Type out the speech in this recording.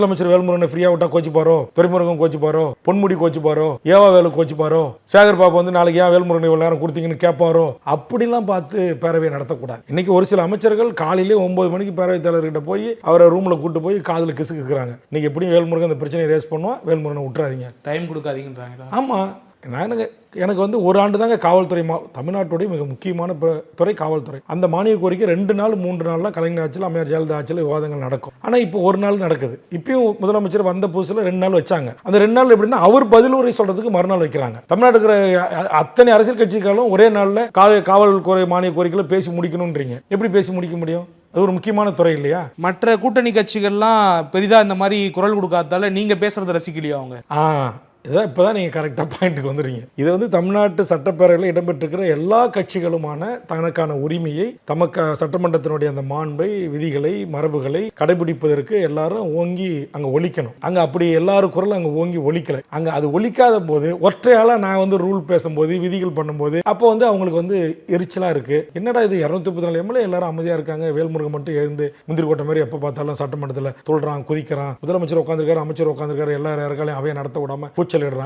முதலமைச்சர் வேல்முருகனை ஃப்ரீயா விட்டா கோச்சு பாரோ துறைமுருகன் கோச்சு பாரோ பொன்முடி கோச்சு பாரோ ஏவா வேலு கோச்சு பாரோ சேகர் பாபு வந்து நாளைக்கு ஏன் வேல்முருகன் இவ்வளவு நேரம் கொடுத்தீங்கன்னு கேட்பாரோ? அப்படிலாம் பார்த்து பேரவையை நடத்தக்கூடாது. இன்னைக்கு ஒரு சில அமைச்சர்கள் காலையிலே ஒன்பது மணிக்கு பேரவைத் தலைவர்கிட்ட போய் அவரை ரூம்ல கூட்டு போய் காதுல கிசு கிசுக்கிறாங்க இன்னைக்கு எப்படியும் வேல்முருகன் இந்த பிரச்சனையை ரேஸ் பண்ணுவான் வேல்முருகனை விட்டுறாதீங்க. டைம் கொடுக்காதீங்கன்றாங்களா? ஆமா. நான் எனக்கு வந்து ஒரு ஆண்டு தாங்க காவல்துறை மா தமிழ்நாட்டுடைய மிக முக்கியமான துறை காவல்துறை. அந்த மானிய கோரிக்கை ரெண்டு நாள் மூன்று நாள்லாம் கலைஞர் ஆட்சியில் அம்மையார் ஜெயலலிதா ஆட்சியில் விவாதங்கள் நடக்கும். ஆனால் இப்போ ஒரு நாள் நடக்குது. இப்பயும் முதலமைச்சர் வந்த புதுசில் ரெண்டு நாள் வச்சாங்க. அந்த ரெண்டு நாள் எப்படின்னா அவர் பதில் உரை சொல்றதுக்கு மறுநாள் வைக்கிறாங்க. தமிழ்நாடு இருக்கிற அ- அத்தனை அரசியல் கட்சிகளும் ஒரே நாளில் காவல் காவல்துறை மானிய கோரிக்கைகளை பேசி முடிக்கணுன்றீங்க. எப்படி பேசி முடிக்க முடியும்? அது ஒரு முக்கியமான துறை இல்லையா? மற்ற கூட்டணி கட்சிகள்லாம் பெரிதா இந்த மாதிரி குரல் கொடுக்காததால நீங்க பேசுறத ரசிக்கலையா அவங்க? இதான் இப்போ தான் நீங்கள் கரெக்டாக பாயிண்ட்டுக்கு வந்துடுறீங்க இது வந்து தமிழ்நாட்டு சட்டப்பேரவையில் இடம்பெற்றிருக்கிற எல்லா கட்சிகளுமான தனக்கான உரிமையை தமக்கு சட்டமன்றத்தினுடைய அந்த மாண்பை விதிகளை மரபுகளை கடைபிடிப்பதற்கு எல்லாரும் ஓங்கி அங்கே ஒழிக்கணும். அங்கே அப்படி எல்லாரும் குரல் அங்கே ஓங்கி ஒழிக்கலை. அங்கே அது ஒழிக்காத போது ஒற்றையால நான் வந்து ரூல் பேசும்போது விதிகள் பண்ணும்போது அப்போ வந்து அவங்களுக்கு வந்து எரிச்சலாக இருக்குது என்னடா இது இரநூத்தி முப்பத்தி நாலு எம்எல்ஏ எல்லாரும் அமைதியாக இருக்காங்க. வேல்முருகன் மட்டும் எழுந்து முந்திரி கோட்டை மாதிரி எப்போ பார்த்தாலும் சட்டமன்றத்தில் சொல்கிறான் குதிக்கிறான். முதலமைச்சர் உட்காந்துருக்காரு அமைச்சர் உட்காந்துருக்காரு எல்லா இருக்காலையும் அவையை நடத்த விடாம కూర్చోలేడు